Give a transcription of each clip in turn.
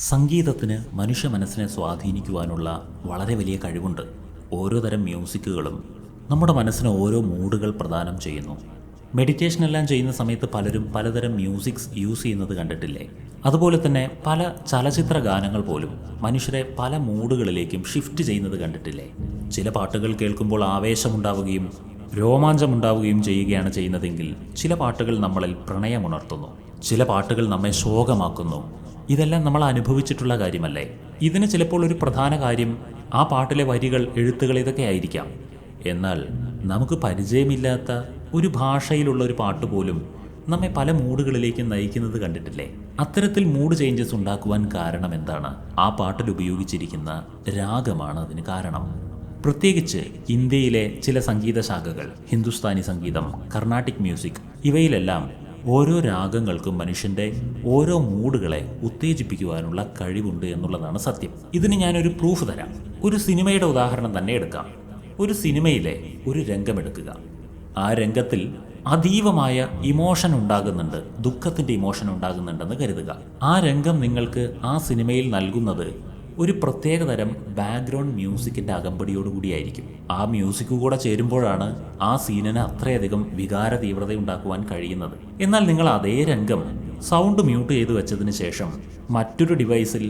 സംഗീതത്തിന് മനുഷ്യ മനസ്സിനെ സ്വാധീനിക്കുവാനുള്ള വളരെ വലിയ കഴിവുണ്ട്. ഓരോ തരം മ്യൂസിക്കുകളും നമ്മുടെ മനസ്സിന് ഓരോ മൂഡുകൾ പ്രദാനം ചെയ്യുന്നു. മെഡിറ്റേഷൻ എല്ലാം ചെയ്യുന്ന സമയത്ത് പലരും പലതരം മ്യൂസിക്സ് യൂസ് ചെയ്യുന്നത് കണ്ടിട്ടില്ലേ? അതുപോലെ തന്നെ പല ചലച്ചിത്ര ഗാനങ്ങൾ പോലും മനുഷ്യരെ പല മൂഡുകളിലേക്കും ഷിഫ്റ്റ് ചെയ്യുന്നത് കണ്ടിട്ടില്ലേ? ചില പാട്ടുകൾ കേൾക്കുമ്പോൾ ആവേശമുണ്ടാവുകയും രോമാഞ്ചമുണ്ടാവുകയും ചെയ്യുകയാണ് ചെയ്യുന്നതെങ്കിൽ ചില പാട്ടുകൾ നമ്മളിൽ പ്രണയമുണർത്തുന്നു. ചില പാട്ടുകൾ നമ്മെ ശോകമാക്കുന്നു. ഇതെല്ലാം നമ്മൾ അനുഭവിച്ചിട്ടുള്ള കാര്യമല്ലേ? ഇതിന് ചിലപ്പോൾ ഒരു പ്രധാന കാര്യം ആ പാട്ടിലെ വരികൾ എഴുത്തുകൾ ഇതൊക്കെ ആയിരിക്കാം. എന്നാൽ നമുക്ക് പരിചയമില്ലാത്ത ഒരു ഭാഷയിലുള്ള ഒരു പാട്ട് പോലും നമ്മെ പല മൂഡുകളിലേക്ക് നയിക്കുന്നത് കണ്ടിട്ടില്ലേ? അത്തരത്തിൽ മൂഡ് ചേഞ്ചസ് ഉണ്ടാക്കുവാൻ കാരണം എന്താണ്? ആ പാട്ടിൽ ഉപയോഗിച്ചിരിക്കുന്ന രാഗമാണ് അതിന് കാരണം. പ്രത്യേകിച്ച് ഇന്ത്യയിലെ ചില സംഗീത ശാഖകൾ ഹിന്ദുസ്ഥാനി സംഗീതം കർണാട്ടിക് മ്യൂസിക് ഇവയിലെല്ലാം ഓരോ രാഗങ്ങൾക്കും മനുഷ്യന്റെ ഓരോ മൂഡുകളെ ഉത്തേജിപ്പിക്കുവാനുള്ള കഴിവുണ്ട് എന്നുള്ളതാണ് സത്യം. ഇതിന് ഞാനൊരു പ്രൂഫ് തരാം. ഒരു സിനിമയുടെ ഉദാഹരണം തന്നെ എടുക്കാം. ഒരു സിനിമയിലെ ഒരു രംഗമെടുക്കുക. ആ രംഗത്തിൽ അതീവമായ ഇമോഷൻ ഉണ്ടാകുന്നുണ്ട് ദുഃഖത്തിന്റെ ഇമോഷൻ ഉണ്ടാകുന്നുണ്ടെന്ന് കരുതുക. ആ രംഗം നിങ്ങൾക്ക് ആ സിനിമയിൽ നൽകുന്നത് ഒരു പ്രത്യേക തരം ബാക്ക്ഗ്രൗണ്ട് മ്യൂസിക്കിന്റെ അകമ്പടിയോടുകൂടിയായിരിക്കും. ആ മ്യൂസിക് കൂടെ ചേരുമ്പോഴാണ് ആ സീനിന് അത്രയധികം വികാര തീവ്രത ഉണ്ടാക്കുവാൻ കഴിയുന്നത്. എന്നാൽ നിങ്ങൾ അതേ രംഗം സൗണ്ട് മ്യൂട്ട് ചെയ്തു വെച്ചതിന് ശേഷം മറ്റൊരു ഡിവൈസിൽ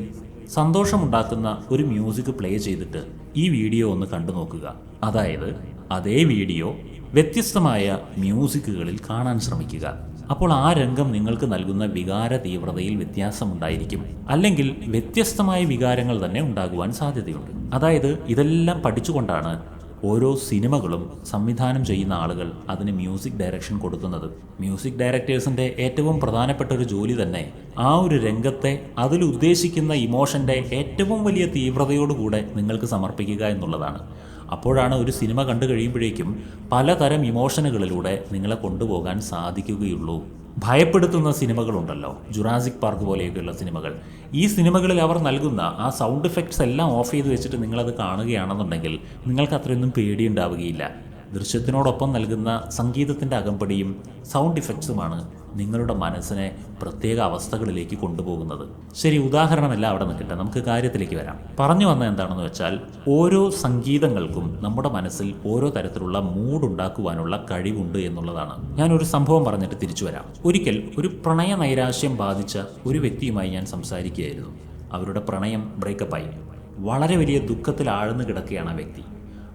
സന്തോഷമുണ്ടാക്കുന്ന ഒരു മ്യൂസിക് പ്ലേ ചെയ്തിട്ട് ഈ വീഡിയോ ഒന്ന് കണ്ടു നോക്കുക. അതായത് അതേ വീഡിയോ വ്യത്യസ്തമായ മ്യൂസിക്കുകളിൽ കാണാൻ ശ്രമിക്കുക. അപ്പോൾ ആ രംഗം നിങ്ങൾക്ക് നൽകുന്ന വികാര തീവ്രതയിൽ വ്യത്യാസമുണ്ടായിരിക്കും. അല്ലെങ്കിൽ വ്യത്യസ്തമായ വികാരങ്ങൾ തന്നെ ഉണ്ടാകുവാൻ സാധ്യതയുണ്ട്. അതായത് ഇതെല്ലാം പഠിച്ചുകൊണ്ടാണ് ഓരോ സിനിമകളും സംവിധാനം ചെയ്യുന്ന ആളുകൾ അതിന് മ്യൂസിക് ഡയറക്ഷൻ കൊടുക്കുന്നത്. മ്യൂസിക് ഡയറക്ടേഴ്സിന്റെ ഏറ്റവും പ്രധാനപ്പെട്ട ഒരു ജോലി തന്നെ ആ ഒരു രംഗത്തെ അതിലുദ്ദേശിക്കുന്ന ഇമോഷന്റെ ഏറ്റവും വലിയ തീവ്രതയോടുകൂടെ നിങ്ങൾക്ക് സമർപ്പിക്കുക എന്നുള്ളതാണ്. അപ്പോഴാണ് ഒരു സിനിമ കണ്ടു കഴിയുമ്പോഴേക്കും പലതരം ഇമോഷനുകളിലൂടെ നിങ്ങളെ കൊണ്ടുപോകാൻ സാധിക്കുകയുള്ളൂ. ഭയപ്പെടുത്തുന്ന സിനിമകളുണ്ടല്ലോ. ജുറാസിക് പാർക്ക് പോലെയൊക്കെയുള്ള സിനിമകൾ. ഈ സിനിമകളിൽ അവർ നൽകുന്ന ആ സൗണ്ട് എഫക്ട്സ് എല്ലാം ഓഫ് ചെയ്ത് വെച്ചിട്ട് നിങ്ങളത് കാണുകയാണെന്നുണ്ടെങ്കിൽ നിങ്ങൾക്ക് അത്രയൊന്നും പേടിയുണ്ടാവുകയില്ല. ദൃശ്യത്തിനോടൊപ്പം നൽകുന്ന സംഗീതത്തിന്റെ അകമ്പടിയും സൗണ്ട് ഇഫക്ട്സുമാണ് നിങ്ങളുടെ മനസ്സിനെ പ്രത്യേക അവസ്ഥകളിലേക്ക് കൊണ്ടുപോകുന്നത്. ശരി ഉദാഹരണമല്ല അവിടെ നിൽക്കട്ടെ. നമുക്ക് കാര്യത്തിലേക്ക് വരാം. പറഞ്ഞു വന്ന എന്താണെന്ന് വെച്ചാൽ ഓരോ സംഗീതങ്ങൾക്കും നമ്മുടെ മനസ്സിൽ ഓരോ തരത്തിലുള്ള മൂഡ് ഉണ്ടാക്കുവാനുള്ള കഴിവുണ്ട് എന്നുള്ളതാണ്. ഞാൻ ഒരു സംഭവം പറഞ്ഞിട്ട് തിരിച്ചു വരാം. ഒരിക്കൽ ഒരു പ്രണയ നൈരാശ്യം ബാധിച്ച ഒരു വ്യക്തിയുമായി ഞാൻ സംസാരിക്കുകയായിരുന്നു. അവരുടെ പ്രണയം ബ്രേക്കപ്പായി വളരെ വലിയ ദുഃഖത്തിൽ ആഴ്ന്നു കിടക്കുകയാണ് ആ വ്യക്തി.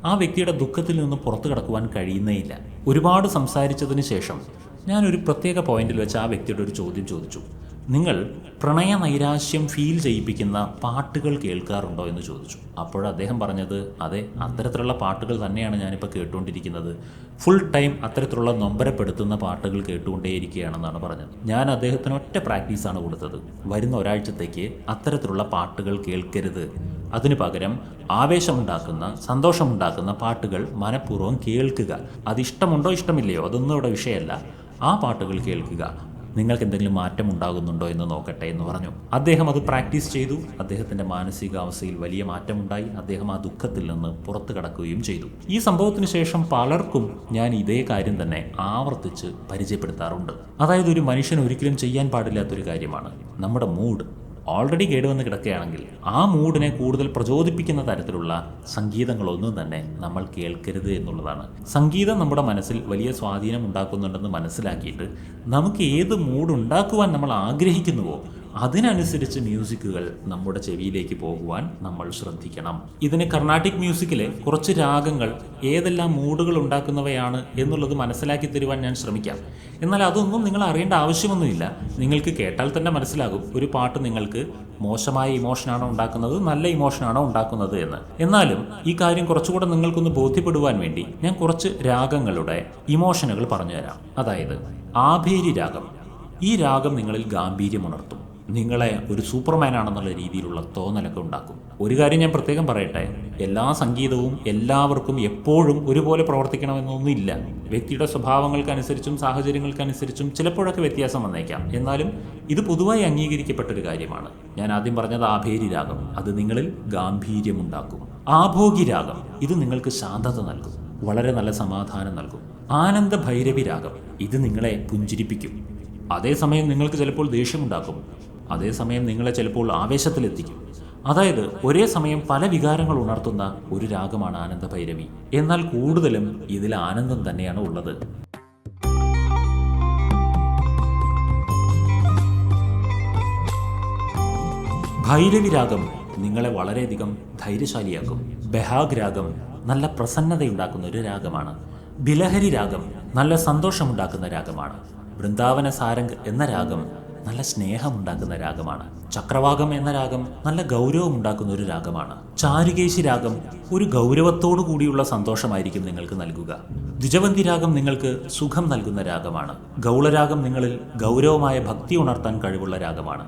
ആ വ്യക്തിയുടെ ദുഃഖത്തിൽ നിന്ന് പുറത്തു കടക്കുവാൻ കഴിയുന്നേയില്ല ഒരുപാട് സംസാരിച്ചതിന് ശേഷം ഞാൻ ഒരു പ്രത്യേക പോയിന്റിൽ വെച്ച് ആ വ്യക്തിയുടെ ഒരു ചോദ്യം ചോദിച്ചു. നിങ്ങൾ പ്രണയ നൈരാശ്യം ഫീൽ ചെയ്യിപ്പിക്കുന്ന പാട്ടുകൾ കേൾക്കാറുണ്ടോ? എന്ന് ചോദിച്ചു. അപ്പോൾ അദ്ദേഹം പറഞ്ഞത് അതെ അത്തരത്തിലുള്ള പാട്ടുകൾ തന്നെയാണ് ഞാനിപ്പോൾ കേട്ടുകൊണ്ടിരിക്കുന്നത്. ഫുൾ ടൈം അത്തരത്തിലുള്ള നൊമ്പരപ്പെടുത്തുന്ന പാട്ടുകൾ കേട്ടുകൊണ്ടേയിരിക്കുകയാണെന്നാണ് പറഞ്ഞത്. ഞാൻ അദ്ദേഹത്തിന് ഒറ്റ പ്രാക്ടീസാണ് കൊടുത്തത്. വരുന്ന ഒരാഴ്ചത്തേക്ക് അത്തരത്തിലുള്ള പാട്ടുകൾ കേൾക്കരുത്. അതിനു പകരം ആവേശമുണ്ടാക്കുന്ന സന്തോഷമുണ്ടാക്കുന്ന പാട്ടുകൾ മനഃപൂർവം കേൾക്കുക. അത് ഇഷ്ടമുണ്ടോ ഇഷ്ടമില്ലയോ അതൊന്നും ഇവിടെ വിഷയമല്ല. ആ പാട്ടുകൾ കേൾക്കുക. നിങ്ങൾക്ക് എന്തെങ്കിലും മാറ്റം ഉണ്ടാകുന്നുണ്ടോ എന്ന് നോക്കട്ടെ എന്ന് പറഞ്ഞു. അദ്ദേഹം അത് പ്രാക്ടീസ് ചെയ്തു. അദ്ദേഹത്തിന്റെ മാനസികാവസ്ഥയിൽ വലിയ മാറ്റമുണ്ടായി. അദ്ദേഹം ആ ദുഃഖത്തിൽ നിന്ന് പുറത്തു കടക്കുകയും ചെയ്തു. ഈ സംഭവത്തിന് ശേഷം പലർക്കും ഞാൻ ഇതേ കാര്യം തന്നെ ആവർത്തിച്ച് പരിചയപ്പെടുത്താറുണ്ട്. അതായത് ഒരു മനുഷ്യൻ ഒരിക്കലും ചെയ്യാൻ പാടില്ലാത്തൊരു കാര്യമാണ്. നമ്മുടെ മൂഡ് ഓൾറെഡി കേടുവന്ന് കിടക്കുകയാണെങ്കിൽ ആ മൂഡിനെ കൂടുതൽ പ്രചോദിപ്പിക്കുന്ന തരത്തിലുള്ള സംഗീതങ്ങളൊന്നും തന്നെ നമ്മൾ കേൾക്കരുത് എന്നുള്ളതാണ്. സംഗീതം നമ്മുടെ മനസ്സിൽ വലിയ സ്വാധീനം ഉണ്ടാക്കുന്നുണ്ടെന്ന് മനസ്സിലാക്കിയിട്ട് നമുക്ക് ഏത് മൂഡ് ഉണ്ടാക്കുവാൻ നമ്മൾ ആഗ്രഹിക്കുന്നുവോ അതിനനുസരിച്ച് മ്യൂസിക്കുകൾ നമ്മുടെ ചെവിയിലേക്ക് പോകുവാൻ നമ്മൾ ശ്രദ്ധിക്കണം. ഇതിന് കർണാട്ടിക് മ്യൂസിക്കിലെ കുറച്ച് രാഗങ്ങൾ ഏതെല്ലാം മൂഡുകൾ ഉണ്ടാക്കുന്നവയാണ് എന്നുള്ളത് മനസ്സിലാക്കി തരുവാൻ ഞാൻ ശ്രമിക്കാം. എന്നാൽ അതൊന്നും നിങ്ങൾ അറിയേണ്ട ആവശ്യമൊന്നുമില്ല. നിങ്ങൾക്ക് കേട്ടാൽ തന്നെ മനസ്സിലാകും ഒരു പാട്ട് നിങ്ങൾക്ക് മോശമായ ഇമോഷനാണോ ഉണ്ടാക്കുന്നത് നല്ല ഇമോഷനാണോ ഉണ്ടാക്കുന്നത് എന്ന്. എന്നാലും ഈ കാര്യം കുറച്ചുകൂടെ നിങ്ങൾക്കൊന്ന് ബോധ്യപ്പെടുവാൻ വേണ്ടി ഞാൻ കുറച്ച് രാഗങ്ങളുടെ ഇമോഷനുകൾ പറഞ്ഞുതരാം. അതായത് ആഭേരി രാഗം. ഈ രാഗം നിങ്ങളിൽ ഗാംഭീര്യം ഉണർത്തും നിങ്ങളെ ഒരു സൂപ്പർമാൻ ആണെന്നുള്ള രീതിയിലുള്ള തോന്നലൊക്കെ ഉണ്ടാക്കും. ഒരു കാര്യം ഞാൻ പ്രത്യേകം പറയട്ടെ എല്ലാ സംഗീതവും എല്ലാവർക്കും എപ്പോഴും ഒരുപോലെ പ്രവർത്തിക്കണമെന്നൊന്നുമില്ല. വ്യക്തിയുടെ സ്വഭാവങ്ങൾക്കനുസരിച്ചും സാഹചര്യങ്ങൾക്കനുസരിച്ചും ചിലപ്പോഴൊക്കെ വ്യത്യാസം വന്നേക്കാം. എന്നാലും ഇത് പൊതുവായി അംഗീകരിക്കപ്പെട്ട ഒരു കാര്യമാണ്. ഞാൻ ആദ്യം പറഞ്ഞത് ആഭേരി രാഗം. അത് നിങ്ങളിൽ ഗാംഭീര്യമുണ്ടാക്കും. ആഭോഗി രാഗം. ഇത് നിങ്ങൾക്ക് ശാന്തത നൽകും. വളരെ നല്ല സമാധാനം നൽകും. ആനന്ദ ഭൈരവി രാഗം. ഇത് നിങ്ങളെ പുഞ്ചിരിപ്പിക്കും. അതേസമയം നിങ്ങൾക്ക് ചിലപ്പോൾ ദേഷ്യമുണ്ടാക്കും. അതേസമയം നിങ്ങളെ ചിലപ്പോൾ ആവേശത്തിലെത്തിക്കും. അതായത് ഒരേ സമയം പല വികാരങ്ങൾ ഉണർത്തുന്ന ഒരു രാഗമാണ് ആനന്ദഭൈരവി. എന്നാൽ കൂടുതലും ഇതിൽ ആനന്ദം തന്നെയാണ് ഉള്ളത്. ഭൈരവി രാഗം നിങ്ങളെ വളരെയധികം ധൈര്യശാലിയാക്കും. ബഹാഗ് രാഗം നല്ല പ്രസന്നതയുണ്ടാക്കുന്ന ഒരു രാഗമാണ്. ബിലഹരി രാഗം നല്ല സന്തോഷമുണ്ടാക്കുന്ന രാഗമാണ്. വൃന്ദാവന സാരംഗ് എന്ന രാഗം നല്ല സ്നേഹമുണ്ടാക്കുന്ന രാഗമാണ്. ചക്രവാകം എന്ന രാഗം നല്ല ഗൗരവമുണ്ടാക്കുന്ന ഒരു രാഗമാണ്. ചാരുകേശി രാഗം ഒരു ഗൗരവത്തോടു കൂടിയുള്ള സന്തോഷമായിരിക്കും നിങ്ങൾക്ക് നൽകുക. ദ്വിജവന്തി രാഗം നിങ്ങൾക്ക് സുഖം നൽകുന്ന രാഗമാണ്. ഗൗളരാഗം നിങ്ങളിൽ ഗൗരവമായ ഭക്തി ഉണർത്താൻ കഴിവുള്ള രാഗമാണ്.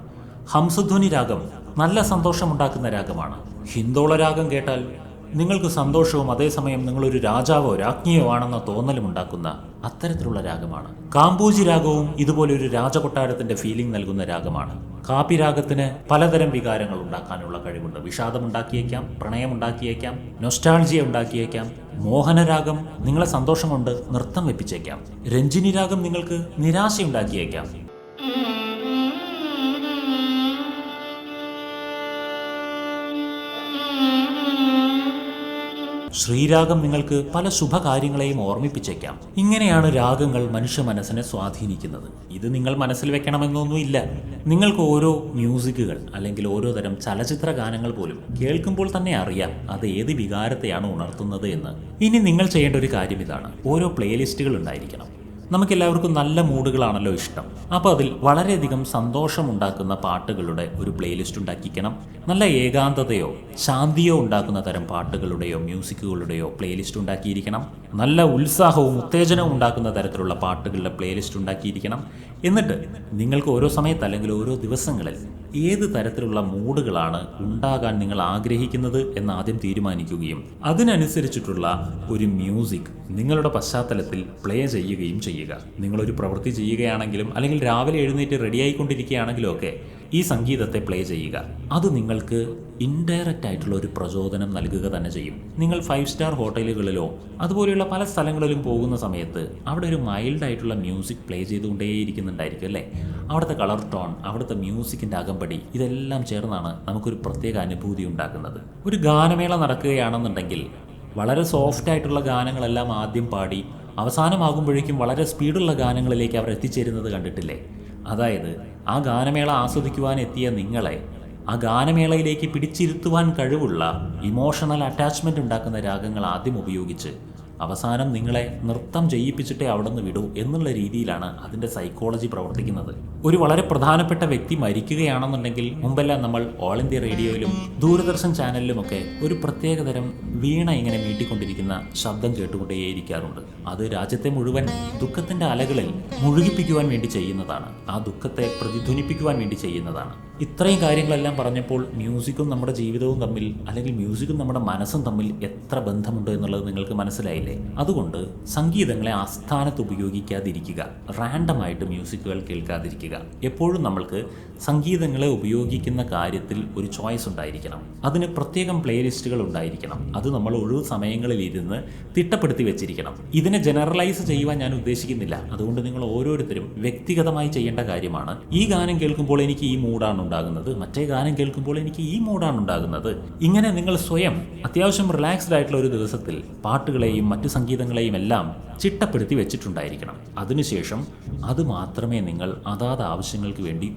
ഹംസധ്വനി രാഗം നല്ല സന്തോഷമുണ്ടാക്കുന്ന രാഗമാണ്. ഹിന്ദോള രാഗം കേട്ടാൽ നിങ്ങൾക്ക് സന്തോഷവും അതേസമയം നിങ്ങളൊരു രാജാവോ രാജ്ഞിയോ ആണെന്ന തോന്നലും ഉണ്ടാക്കുന്ന അത്തരത്തിലുള്ള രാഗമാണ്. കാമ്പൂജി രാഗവും ഇതുപോലെ ഒരു രാജകൊട്ടാരത്തിന്റെ ഫീലിംഗ് നൽകുന്ന രാഗമാണ്. കാപ്പി രാഗത്തിന് പലതരം വികാരങ്ങൾ ഉണ്ടാക്കാനുള്ള കഴിവുണ്ട്. വിഷാദമുണ്ടാക്കിയേക്കാം പ്രണയമുണ്ടാക്കിയേക്കാം നൊസ്റ്റാൾജിയ ഉണ്ടാക്കിയേക്കാം മോഹനരാഗം നിങ്ങളെ സന്തോഷം കൊണ്ട് നൃത്തം വെപ്പിച്ചേക്കാം. രഞ്ജിനി രാഗം നിങ്ങൾക്ക് നിരാശയുണ്ടാക്കിയേക്കാം. ശ്രീരാഗം നിങ്ങൾക്ക് പല ശുഭകാര്യങ്ങളെയും ഓർമ്മിപ്പിച്ചേക്കാം. ഇങ്ങനെയാണ് രാഗങ്ങൾ മനുഷ്യ മനസ്സിനെ സ്വാധീനിക്കുന്നത്. ഇത് നിങ്ങൾ മനസ്സിൽ വെക്കണമെന്നൊന്നുമില്ല. നിങ്ങൾക്ക് ഓരോ മ്യൂസിക്കുകൾ അല്ലെങ്കിൽ ഓരോ തരം ചലച്ചിത്ര ഗാനങ്ങൾ പോലും കേൾക്കുമ്പോൾ തന്നെ അറിയാം അത് ഏത് വികാരത്തെയാണ് ഉണർത്തുന്നത് എന്ന്. ഇനി നിങ്ങൾ ചെയ്യേണ്ട ഒരു കാര്യം ഇതാണ്. ഓരോ പ്ലേലിസ്റ്റുകൾ ഉണ്ടായിരിക്കണം. നമുക്കെല്ലാവർക്കും നല്ല മൂഡുകളാണല്ലോ ഇഷ്ടം. അപ്പോൾ അതിൽ വളരെയധികം സന്തോഷമുണ്ടാക്കുന്ന പാട്ടുകളുടെ ഒരു പ്ലേലിസ്റ്റ് ഉണ്ടാക്കിക്കണം നല്ല ഏകാന്തതയോ ശാന്തിയോ ഉണ്ടാക്കുന്ന തരം പാട്ടുകളുടെയോ മ്യൂസിക്കുകളുടെയോ പ്ലേലിസ്റ്റ് ഉണ്ടാക്കിയിരിക്കണം. നല്ല ഉത്സാഹവും ഉത്തേജനവും ഉണ്ടാക്കുന്ന തരത്തിലുള്ള പാട്ടുകളുടെ പ്ലേലിസ്റ്റ് ഉണ്ടാക്കിയിരിക്കണം. എന്നിട്ട് നിങ്ങൾക്ക് ഓരോ സമയത്ത് അല്ലെങ്കിൽ ഓരോ ദിവസങ്ങളിൽ ഏത് തരത്തിലുള്ള മൂഡുകളാണ് ഉണ്ടാകാൻ നിങ്ങൾ ആഗ്രഹിക്കുന്നത് എന്ന് ആദ്യം തീരുമാനിക്കുകയും അതിനനുസരിച്ചിട്ടുള്ള ഒരു മ്യൂസിക് നിങ്ങളുടെ പശ്ചാത്തലത്തിൽ പ്ലേ ചെയ്യുകയും ചെയ്യുക. നിങ്ങളൊരു പ്രവൃത്തി ചെയ്യുകയാണെങ്കിലും അല്ലെങ്കിൽ രാവിലെ എഴുന്നേറ്റ് റെഡിയായിക്കൊണ്ടിരിക്കുകയാണെങ്കിലും ഒക്കെ ഈ സംഗീതത്തെ പ്ലേ ചെയ്യുക. അത് നിങ്ങൾക്ക് ഇൻഡയറക്റ്റ് ആയിട്ടുള്ള ഒരു പ്രചോദനം നൽകുക തന്നെ ചെയ്യും. നിങ്ങൾ ഫൈവ് സ്റ്റാർ ഹോട്ടലുകളിലോ അതുപോലെയുള്ള പല സ്ഥലങ്ങളിലും പോകുന്ന സമയത്ത് അവിടെ ഒരു മൈൽഡ് ആയിട്ടുള്ള മ്യൂസിക് പ്ലേ ചെയ്തുകൊണ്ടേയിരിക്കുന്നുണ്ടായിരിക്കും അല്ലേ? അവിടുത്തെ കളർ ടോൺ അവിടുത്തെ മ്യൂസിക്കിന്റെ അകമ്പടി ഇതെല്ലാം ചേർന്നാണ് നമുക്കൊരു പ്രത്യേക അനുഭൂതി ഉണ്ടാക്കുന്നത്. ഒരു ഗാനമേള നടക്കുകയാണെന്നുണ്ടെങ്കിൽ വളരെ സോഫ്റ്റ് ആയിട്ടുള്ള ഗാനങ്ങളെല്ലാം ആദ്യം പാടി അവസാനമാകുമ്പോഴേക്കും വളരെ സ്പീഡുള്ള ഗാനങ്ങളിലേക്ക് അവർ എത്തിച്ചേരുന്നത് കണ്ടിട്ടില്ലേ? അതായത് ആ ഗാനമേള ആസ്വദിക്കുവാൻ എത്തിയ നിങ്ങളെ ആ ഗാനമേളയിലേക്ക് പിടിച്ചിരുത്തുവാൻ കഴിവുള്ള ഇമോഷണൽ അറ്റാച്ച്മെന്റ് ഉണ്ടാക്കുന്ന രാഗങ്ങൾ ആദ്യം ഉപയോഗിച്ച് അവസാനം നിങ്ങളെ നൃത്തം ചെയ്യിപ്പിച്ചിട്ടേ അവിടെ നിന്ന് വിടൂ എന്നുള്ള രീതിയിലാണ് അതിന്റെ സൈക്കോളജി പ്രവർത്തിക്കുന്നത്. ഒരു വളരെ പ്രധാനപ്പെട്ട വ്യക്തി മരിക്കുകയാണെന്നുണ്ടെങ്കിൽ മുമ്പെല്ലാം നമ്മൾ ഓൾ ഇന്ത്യ റേഡിയോയിലും ദൂരദർശൻ ചാനലിലുമൊക്കെ ഒരു പ്രത്യേകതരം വീണ ഇങ്ങനെ മീട്ടിക്കൊണ്ടിരിക്കുന്ന ശബ്ദം കേട്ടുകൊണ്ടേയിരിക്കാറുണ്ട്. അത് രാജ്യത്തെ മുഴുവൻ ദുഃഖത്തിന്റെ അലകളിൽ മുഴുകിപ്പിക്കുവാൻ വേണ്ടി ചെയ്യുന്നതാണ്. ആ ദുഃഖത്തെ പ്രതിധ്വനിപ്പിക്കുവാൻ വേണ്ടി ചെയ്യുന്നതാണ്. ഇത്രയും കാര്യങ്ങളെല്ലാം പറഞ്ഞപ്പോൾ മ്യൂസിക്കും നമ്മുടെ ജീവിതവും തമ്മിൽ അല്ലെങ്കിൽ മ്യൂസിക്കും നമ്മുടെ മനസ്സും തമ്മിൽ എത്ര ബന്ധമുണ്ട് എന്നുള്ളത് നിങ്ങൾക്ക് മനസ്സിലായില്ലേ അതുകൊണ്ട് സംഗീതങ്ങളെ ആസ്ഥാനത്ത് ഉപയോഗിക്കാതിരിക്കുക റാൻഡമായിട്ട് മ്യൂസിക്കുകൾ കേൾക്കാതിരിക്കുക. എപ്പോഴും നമ്മൾക്ക് സംഗീതങ്ങളെ ഉപയോഗിക്കുന്ന കാര്യത്തിൽ ഒരു ചോയ്സ് ഉണ്ടായിരിക്കണം. അതിന് പ്രത്യേകം പ്ലേലിസ്റ്റുകൾ ഉണ്ടായിരിക്കണം. അത് നമ്മൾ ഒഴിവ് സമയങ്ങളിൽ ഇരുന്ന് തിട്ടപ്പെടുത്തി വെച്ചിരിക്കണം. ഇതിനെ ജനറലൈസ് ചെയ്യുവാൻ ഞാൻ ഉദ്ദേശിക്കുന്നില്ല. അതുകൊണ്ട് നിങ്ങൾ ഓരോരുത്തരും വ്യക്തിഗതമായി ചെയ്യേണ്ട കാര്യമാണ്. ഈ ഗാനം കേൾക്കുമ്പോൾ എനിക്ക് ഈ മൂഡാണ് ഉണ്ടാകുന്നത്. മറ്റേ ഗാനം കേൾക്കുമ്പോൾ എനിക്ക് ഈ മൂഡാണ് ഉണ്ടാകുന്നത്. ഇങ്ങനെ നിങ്ങൾ സ്വയം അത്യാവശ്യം റിലാക്സ്ഡ് ആയിട്ടുള്ള ഒരു ദിവസത്തിൽ പാട്ടുകളെയും മറ്റു സംഗീതങ്ങളെയും എല്ലാം ചിട്ടപ്പെടുത്തി വെച്ചിട്ടുണ്ടായിരിക്കണം. അതിനുശേഷം അത് മാത്രമേ നിങ്ങൾ അതാത് ആവശ്യങ്ങൾക്ക് വേണ്ടി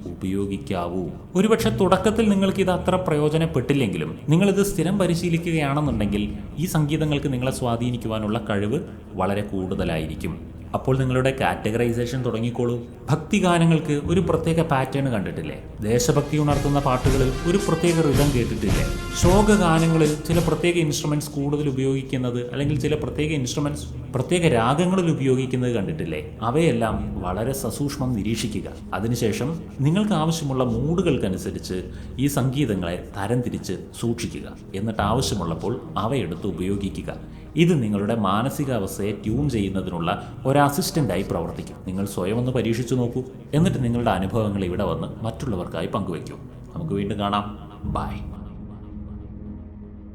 ഉപയോഗിക്കാവൂ. ഒരുപക്ഷെ തുടക്കത്തിൽ നിങ്ങൾക്ക് ഇത് അത്ര പ്രയോജനപ്പെട്ടില്ലെങ്കിലും നിങ്ങളിത് സ്ഥിരം പരിശീലിക്കുകയാണെന്നുണ്ടെങ്കിൽ ഈ സംഗീതങ്ങൾക്ക് നിങ്ങളെ സ്വാധീനിക്കുവാനുള്ള കഴിവ് വളരെ കൂടുതലായിരിക്കും. അപ്പോൾ നിങ്ങളുടെ കാറ്റഗറൈസേഷൻ തുടങ്ങിക്കോളൂ. ഭക്തി ഗാനങ്ങൾക്ക് ഒരു പ്രത്യേക പാറ്റേൺ കണ്ടിട്ടില്ലേ? ദേശഭക്തി ഉണർത്തുന്ന പാട്ടുകളിൽ ഒരു പ്രത്യേക ഋതം കേട്ടിട്ടില്ലേ? ശോക ഗാനങ്ങളിൽ ചില പ്രത്യേക ഇൻസ്ട്രുമെന്റ്സ് കൂടുതൽ ഉപയോഗിക്കുന്നത് അല്ലെങ്കിൽ ചില പ്രത്യേക ഇൻസ്ട്രുമെന്റ്സ് പ്രത്യേക രാഗങ്ങളിൽ ഉപയോഗിക്കുന്നത് കണ്ടിട്ടില്ലേ? അവയെല്ലാം വളരെ സസൂക്ഷ്മം നിരീക്ഷിക്കുക. അതിനുശേഷം നിങ്ങൾക്ക് ആവശ്യമുള്ള മൂഡുകൾക്കനുസരിച്ച് ഈ സംഗീതങ്ങളെ തരംതിരിച്ച് സൂക്ഷിക്കുക. എന്നിട്ട് ആവശ്യമുള്ളപ്പോൾ അവയെടുത്ത് ഉപയോഗിക്കുക. ഇത് നിങ്ങളുടെ മാനസികാവസ്ഥയെ ട്യൂൺ ചെയ്യുന്നതിനുള്ള ഒരു അസിസ്റ്റന്റായി പ്രവർത്തിക്കും. നിങ്ങൾ സ്വയം ഒന്ന് പരീക്ഷിച്ചു നോക്കൂ. എന്നിട്ട് നിങ്ങളുടെ അനുഭവങ്ങൾ ഇവിടെ വന്ന് മറ്റുള്ളവർക്കായി പങ്കുവയ്ക്കൂ. നമുക്ക് വീണ്ടും കാണാം. ബൈ